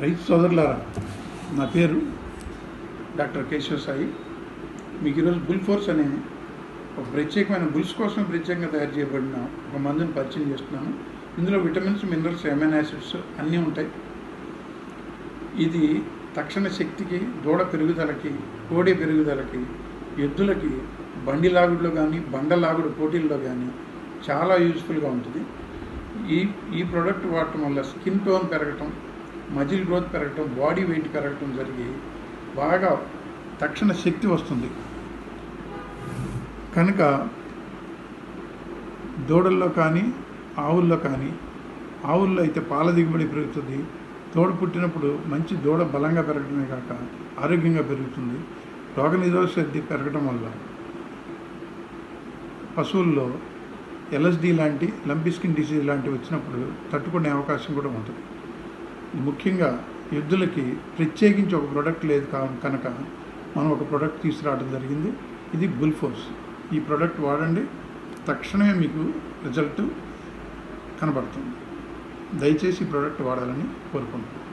రైతు సోదరులారా నా పేరు డాక్టర్ కేశవ సాయి. మీకు ఈరోజు బుల్ ఫోర్స్ అనే ఒక ప్రత్యేకమైన బుల్స్ కోసం ప్రత్యేకంగా తయారు చేయబడిన ఒక మందుని పరిచయం చేస్తున్నాను. ఇందులో విటమిన్స్ మినరల్స్ ఎమైన్ యాసిడ్స్ అన్నీ ఉంటాయి. ఇది తక్షణ శక్తికి దూడ పెరుగుదలకి కోడి పెరుగుదలకి ఎద్దులకి బండి లాగుడులో కానీ బండ లాగుడు పోటీల్లో కానీ చాలా యూజ్ఫుల్గా ఉంటుంది. ఈ ఈ ప్రోడక్ట్ వాడటం వల్ల స్కిన్ టోన్ పెరగటం మజిల్ గ్రోత్ పెరగటం బాడీ వెయిట్ పెరగటం జరిగి బాగా తక్షణ శక్తి వస్తుంది. కనుక దూడల్లో కానీ ఆవుల్లో కానీ ఆవుల్లో అయితే పాల దిగుబడి పెరుగుతుంది. దూడ పుట్టినప్పుడు మంచి దూడ బలంగా పెరగడమే కాక ఆరోగ్యంగా పెరుగుతుంది. రోగనిరోధక శక్తి పెరగడం వల్ల పశువుల్లో ఎల్ఎస్డి లాంటి లంపీ స్కిన్ డిసీజ్ లాంటివి వచ్చినప్పుడు తట్టుకునే అవకాశం కూడా ఉంటుంది. ముఖ్యంగా ఎద్దులకి ప్రత్యేకించి ఒక ప్రోడక్ట్ లేదు కనుక మనం ఒక ప్రోడక్ట్ తీసుకురావడం జరిగింది. ఇది బుల్ఫోర్స్ ఈ ప్రోడక్ట్ వాడండి తక్షణమే మీకు రిజల్ట్ కనబడుతుంది. దయచేసి ఈ ప్రోడక్ట్ వాడాలని కోరుకుంటున్నాను.